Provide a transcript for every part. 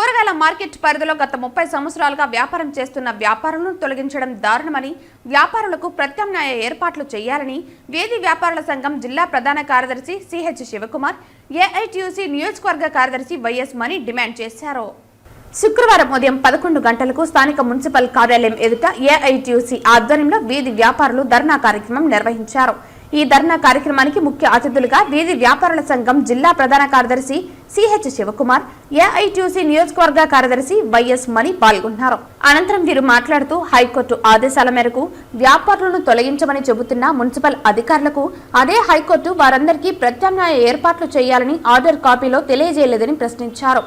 కూరగాయల మార్కెట్ పరిధిలో గత ముప్పై సంవత్సరాలుగా వ్యాపారం చేస్తున్న వ్యాపారులను తొలగించడం దారుణమని వ్యాపారులకు ప్రత్యామ్నాయ ఏర్పాట్లు చేయాలని వేది వ్యాపారుల సంఘం జిల్లా ప్రధాన కార్యదర్శి సిహెచ్ శివకుమార్ ఏఐటియుసి నియోజకవర్గ కార్యదర్శి వైఎస్ మణి డిమాండ్ చేశారు. శుక్రవారం ఉదయం పదకొండు గంటలకు స్థానిక మున్సిపల్ కార్యాలయం ఎదుట ఏఐటియుసి ఆధ్వర్యంలో వీధి వ్యాపారులు ధర్నా కార్యక్రమం నిర్వహించారు. ఈ ధర్నా కార్యక్రమానికి ముఖ్య అతిథులుగా వీధి వ్యాపారుల సంఘం జిల్లా ప్రధాన కార్యదర్శి సిహెచ్ శివకుమార్ ఏఐటీసీ నియోజకవర్గ కార్యదర్శి వైఎస్ మణి పాల్గొన్నారు. అనంతరం వీరు మాట్లాడుతూ హైకోర్టు ఆదేశాల మేరకు వ్యాపారులను తొలగించమని చెబుతున్న మున్సిపల్ అధికారులకు అదే హైకోర్టు వారందరికీ ప్రత్యామ్నాయ ఏర్పాట్లు చేయాలని ఆర్డర్ కాపీలో తెలియజేయలేదని ప్రశ్నించారు.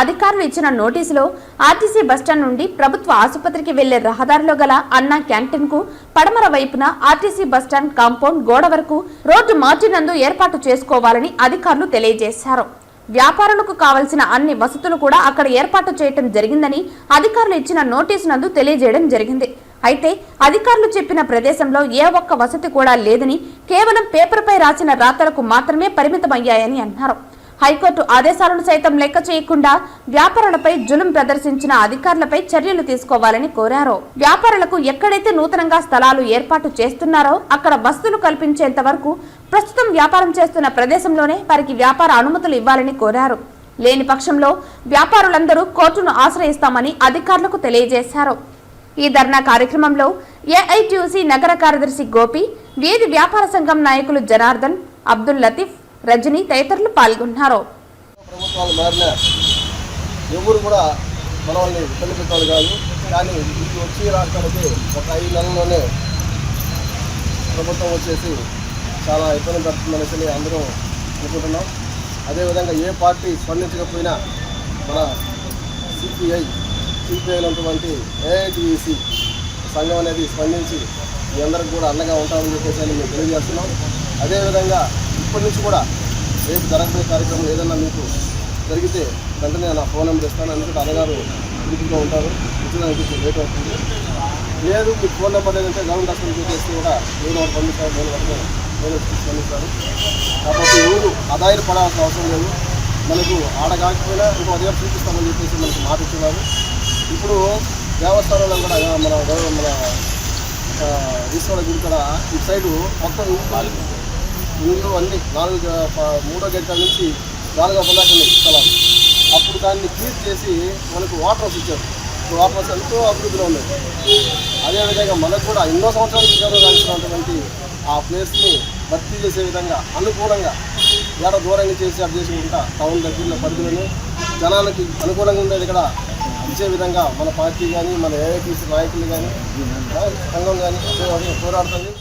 అధికారులు ఇచ్చిన నోటీసులో ఆర్టీసీ బస్టాండ్ నుండి ప్రభుత్వ ఆసుపత్రికి వెళ్ళే రహదారిలో గల అన్నా క్యాంటీన్కు పడమర వైపున ఆర్టీసీ బస్టాండ్ కాంపౌండ్ గోడ వరకు రోడ్డు మార్చినందు ఏర్పాటు చేసుకోవాలని అధికారులు తెలియజేశారు. వ్యాపారులకు కావలసిన అన్ని వసతులు కూడా అక్కడ ఏర్పాటు చేయటం జరిగిందని అధికారులు ఇచ్చిన నోటీసు నందు తెలియజేయడం జరిగింది. అయితే అధికారులు చెప్పిన ప్రదేశంలో ఏ ఒక్క వసతి కూడా లేదని కేవలం పేపర్పై రాసిన రాతలకు మాత్రమే పరిమితమయ్యాయని అన్నారు. హైకోర్టు ఆదేశాలను సైతం లెక్క చేయకుండా వ్యాపారులపై జులుం ప్రదర్శించిన అధికారులపై చర్యలు తీసుకోవాలని కోరారు. వ్యాపారులకు ఎక్కడైతే నూతనంగా స్థలాలు ఏర్పాటు చేస్తున్నారో అక్కడ వస్తువులు కల్పించేంత వరకు ప్రస్తుతం వ్యాపారం చేస్తున్న ప్రదేశంలోనే వారికి వ్యాపార అనుమతులు ఇవ్వాలని కోరారు. లేని పక్షంలో వ్యాపారులందరూ కోర్టును ఆశ్రయిస్తామని అధికారులకు తెలియజేశారు. ఈ ధర్నా కార్యక్రమంలో ఏఐటీయూసీ నగర కార్యదర్శి గోపి వీధి వ్యాపార సంఘం నాయకులు జనార్దన్ అబ్దుల్ లతీఫ్ రజని తదితరులు పాల్గొన్నారు. ప్రభుత్వాలు మారినా ఎవరు కూడా మనల్ని ఇబ్బంది పెట్టాలి కాదు కానీ ఇది వచ్చి రాష్ట్రానికి ఒక ఐదు నెలల్లోనే ప్రభుత్వం వచ్చేసి చాలా ఇబ్బంది పెడుతుందనేసి అందరం అనుకుంటున్నాం. అదేవిధంగా ఏ పార్టీ స్పందించకపోయినా మన సిపిఐ సిపిఐ ఉన్నటువంటి ఏఐటిఈసి సంఘం అనేది స్పందించి మీ అందరికి కూడా అండగా ఉంటామని చెప్పేసి మేము తెలియజేస్తున్నాం. అదేవిధంగా ఇప్పటి నుంచి కూడా రేపు జరగబోయే కార్యక్రమం ఏదన్నా మీకు జరిగితే వెంటనే నా ఫోన్ నెంబర్ ఇస్తాను. ఎందుకంటే అన్నగారు ఇంటిలో ఉంటారు. ఇచ్చడానికి కొంచెం లేట్ అవుతుంది. లేదు మీకు ఫోన్ నెంబర్ లేదంటే గవర్నమెంట్ హాస్పిటల్ చేస్తే కూడా నేను ఒకటి పంపిస్తాను నేను వెంటనే నేను వచ్చి స్పందిస్తాను కాబట్టి ఎవరు ఆదాయం పడాల్సిన అవసరం లేదు. మనకు ఆడ కాకపోయినా ఇంకో అదే చూపిస్తామని చెప్పేసి మనకు మాట ఇస్తున్నారు ఇప్పుడు దేవస్థానంలో కూడా మన మన ఆ, ఈశ్వర గుడి కూడా ఇటు సైడు మొత్తం ఇల్లు అన్ని నాలుగు మూడో గంటల నుంచి నాలుగో పదాక స్థలం స్థలాలు. అప్పుడు దాన్ని క్లీన్ చేసి మనకు వాటర్ హౌస్ ఇచ్చారు. ఇప్పుడు వాటర్ హౌస్ ఎంతో అభివృద్ధిలో ఉన్నాయి. అదేవిధంగా మనకు కూడా ఎన్నో సంవత్సరాల క్రితం కాల్చినటువంటి ఆ ప్లేస్ని భర్తీ చేసే విధంగా అనుకూలంగా ఏడ దూరంగా చేసి అది చేసుకుంటా టౌన్ దగ్గరలో పరిధిలోనే జనాలకి అనుకూలంగా ఉండేది ఇక్కడ. ఇచ్చే విధంగా మన పార్టీ కానీ మన ఏఐటీసీ నాయకులు కానీ సంఘం కానీ పోరాడుతుంది.